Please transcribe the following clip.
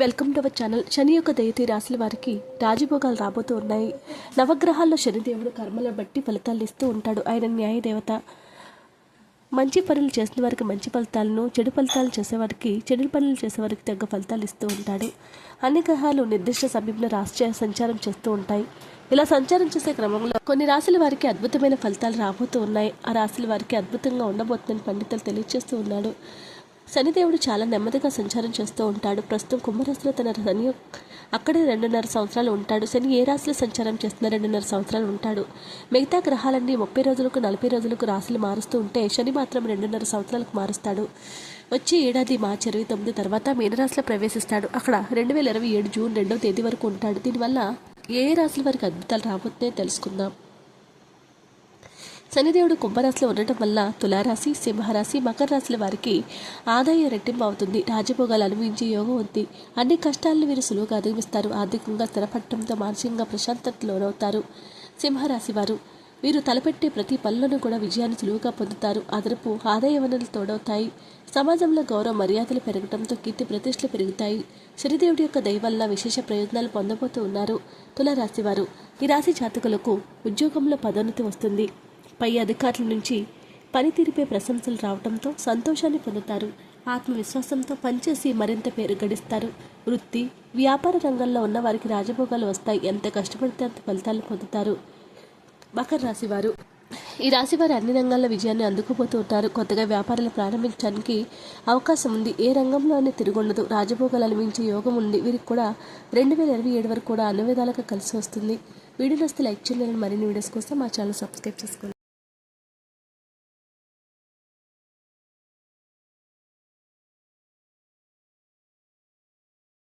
Welcome to our channel. శని యొక్క దయతి రాశుల వారికి రాజభోగాలు రాబోతూ ఉన్నాయి. నవగ్రహాల్లో శనిదేవుడు కర్మలను బట్టి ఫలితాలు ఇస్తూ ఉంటాడు. ఆయన న్యాయ దేవత. మంచి పనులు చేసిన వారికి మంచి ఫలితాలను చెడు ఫలితాలు చేసేవారికి చెడు పనులు చేసేవారికి తగ్గ ఫలితాలు ఇస్తూ ఉంటాడు. అన్ని గ్రహాలు నిర్దిష్ట సమయంలో రాష్ట్ర సంచారం చేస్తూ ఉంటాయి. ఇలా సంచారం చేసే క్రమంలో కొన్ని రాశుల వారికి అద్భుతమైన ఫలితాలు రాబోతూ ఉన్నాయి. ఆ రాశుల వారికి అద్భుతంగా ఉండబోతుందని పండితులు తెలియజేస్తూ ఉన్నాడు శనిదేవుడు చాలా నెమ్మదిగా సంచారం చేస్తూ ఉంటాడు. ప్రస్తుతం కుంభరాశిలో తన శని అక్కడే రెండున్నర సంవత్సరాలు ఉంటాడు. శని ఏ రాశిలో సంచారం చేస్తున్న రెండున్నర సంవత్సరాలు ఉంటాడు. మిగతా గ్రహాలన్నీ ముప్పై రోజులకు నలభై రోజులకు రాశులు మారుస్తూ ఉంటే శని మాత్రం రెండున్నర సంవత్సరాలకు మారుస్తాడు. వచ్చే ఏడాది మార్చి ఇరవై తొమ్మిది తర్వాత మీనరాశిలో ప్రవేశిస్తాడు. అక్కడ రెండు వేల ఇరవై ఏడు జూన్ రెండవ తేదీ వరకు ఉంటాడు. దీనివల్ల ఏ ఏ రాశుల వారికి అద్భుతాలు రాబోతున్నాయో తెలుసుకుందాం. శనిదేవుడు కుంభరాశిలో ఉండటం వల్ల తులారాశి సింహరాశి మకర రాశుల వారికి ఆదాయం రెట్టింపు అవుతుంది. రాజభోగాలు అనుభవించే యోగం ఉంది. అన్ని కష్టాలను వీరు సులువుగా అధిగమిస్తారు. ఆర్థికంగా స్థిరపడటంతో మానసికంగా ప్రశాంతత లోనవుతారు సింహరాశి వారు. వీరు తలపెట్టే ప్రతి పనులను కూడా విజయాన్ని సులువుగా పొందుతారు. అదనపు ఆదాయ వనరులు తోడవుతాయి. సమాజంలో గౌరవ మర్యాదలు పెరగడంతో కీర్తి ప్రతిష్టలు పెరుగుతాయి. శనిదేవుడి యొక్క దయ వల్ల విశేష ప్రయోజనాలు పొందబోతూ ఉన్నారు తులారాశి వారు. ఈ రాశి జాతకులకు ఉద్యోగంలో పదోన్నతి వస్తుంది. పై అధికారుల నుంచి పనితీరుపై ప్రశంసలు రావడంతో సంతోషాన్ని పొందుతారు. ఆత్మవిశ్వాసంతో పనిచేసి మరింత పేరు గడిస్తారు. వృత్తి వ్యాపార రంగంలో ఉన్న వారికి రాజభోగాలు వస్తాయి. ఎంత కష్టపడితే అంత ఫలితాలు పొందుతారు. మకర రాశి వారు. ఈ రాశి వారు అన్ని రంగాల్లో విజయాన్ని అందుకుపోతూ ఉంటారు. కొత్తగా వ్యాపారాలు ప్రారంభించడానికి అవకాశం ఉంది. ఏ రంగంలోనే తిరుగుండదు. రాజభోగాలు అనిపించే యోగం ఉంది. వీరికి కూడా రెండు వేల ఇరవై ఏడు వరకు కూడా అన్ని విధాలుగా కలిసి వస్తుంది. వీడియో వస్తే లైక్ చేయాలని మరిన్ని వీడియోస్ కోసం మా ఛానల్ సబ్స్క్రైబ్ చేసుకోండి.